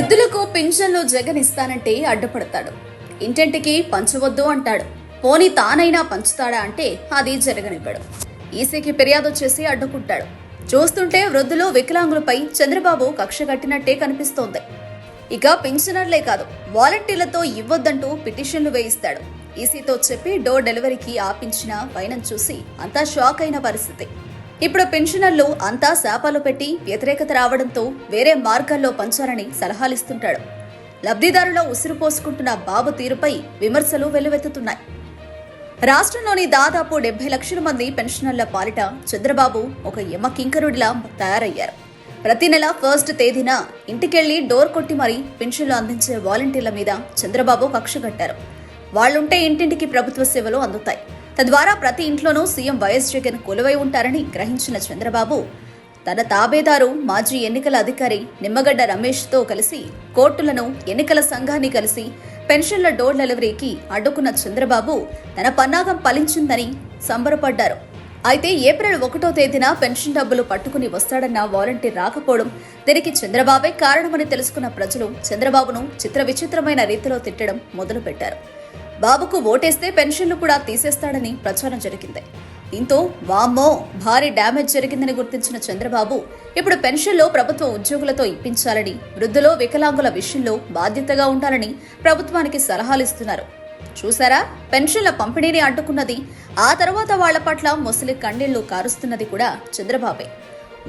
వృద్ధులకు పింఛన్లు జగన్ ఇస్తానంటే అడ్డుపడతాడు. ఇంటింటికి పంచవద్దు అంటాడు. పోనీ తానైనా పంచుతాడా అంటే అది జరగనివ్వడు. ఈసీకి ఫిర్యాదు చేసి అడ్డుకుంటాడు. చూస్తుంటే వృద్ధులు వికలాంగులపై చంద్రబాబు కక్ష కట్టినట్టే కనిపిస్తోంది. ఇక పింఛనర్లే కాదు వాలంటీర్లతో ఇవ్వొద్దంటూ పిటిషన్లు వేయిస్తాడు. ఈసీతో చెప్పి డోర్ డెలివరీకి ఆపించిన వైనం చూసి అంతా షాక్ అయిన పరిస్థితి. ఇప్పుడు పెన్షనర్లు అంతా శాపాలు పెట్టి వ్యతిరేకత రావడంతో వేరే మార్గాల్లో పంచాలని సలహాలిస్తుంటాడు. లబ్ధిదారుల ఉసిరు పోసుకుంటున్న బాబు తీరుపై విమర్శలు వెల్లువెత్తుతున్నాయి. రాష్ట్రంలోని దాదాపు డెబ్బై లక్షల మంది పెన్షనర్ల పాలిట చంద్రబాబు ఒక యమ కింకరుడిలా తయారయ్యారు. ప్రతి నెల ఫస్ట్ తేదీన ఇంటికెళ్ళి డోర్ కొట్టి మరీ పెన్షన్లు అందించే వాలంటీర్ల మీద చంద్రబాబు కక్ష కట్టారు. వాళ్ళుంటే ఇంటింటికి ప్రభుత్వ సేవలు అందుతాయి. తద్వారా ప్రతి ఇంట్లోనూ సీఎం వైఎస్ జగన్ కొలువై ఉంటారని గ్రహించిన చంద్రబాబు తన తాబేదారు మాజీ ఎన్నికల అధికారి నిమ్మగడ్డ రమేష్తో కలిసి కోర్టులను ఎన్నికల సంఘాన్ని కలిసి పెన్షన్ల డోర్ డెలివరీకి అడ్డుకున్న చంద్రబాబు తన పన్నాగం ఫలించిందని సంబరపడ్డారు. అయితే ఏప్రిల్ ఒకటో తేదీన పెన్షన్ డబ్బులు పట్టుకుని వస్తాడన్న వాలంటీర్ రాకపోవడం దీనికి చంద్రబాబే కారణమని తెలుసుకున్న ప్రజలు చంద్రబాబును చిత్ర విచిత్రమైన రీతిలో తిట్టడం మొదలుపెట్టారు. బాబుకు ఓటేస్తే పెన్షన్లు కూడా తీసేస్తాడని ప్రచారం జరిగింది. దీంతో వామ్మో భారీ డ్యామేజ్ జరిగిందని గుర్తించిన చంద్రబాబు ఇప్పుడు పెన్షన్లో ప్రభుత్వ ఉద్యోగులతో ఇప్పించాలని వృద్ధులు వికలాంగుల విషయంలో బాధ్యతగా ఉండాలని ప్రభుత్వానికి సలహాలు ఇస్తున్నారు. చూసారా పెన్షన్ల పంపిణీని అడ్డుకున్నది ఆ తర్వాత వాళ్ళ పట్ల ముసలి కన్నీళ్ళు కారుస్తున్నది కూడా చంద్రబాబే.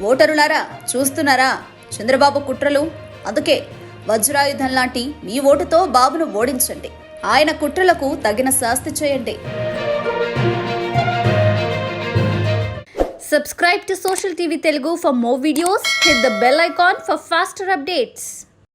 ఓటరులారా చూస్తున్నారా? చంద్రబాబు కుట్రలు? అందుకే వజ్రాయుధం లాంటి మీ ఓటుతో బాబును ఓడించండి. ఆయన కుట్రలకు తగిన శాస్తి చేయండి. Subscribe to social TV Telugu for more videos hit the bell icon for faster updates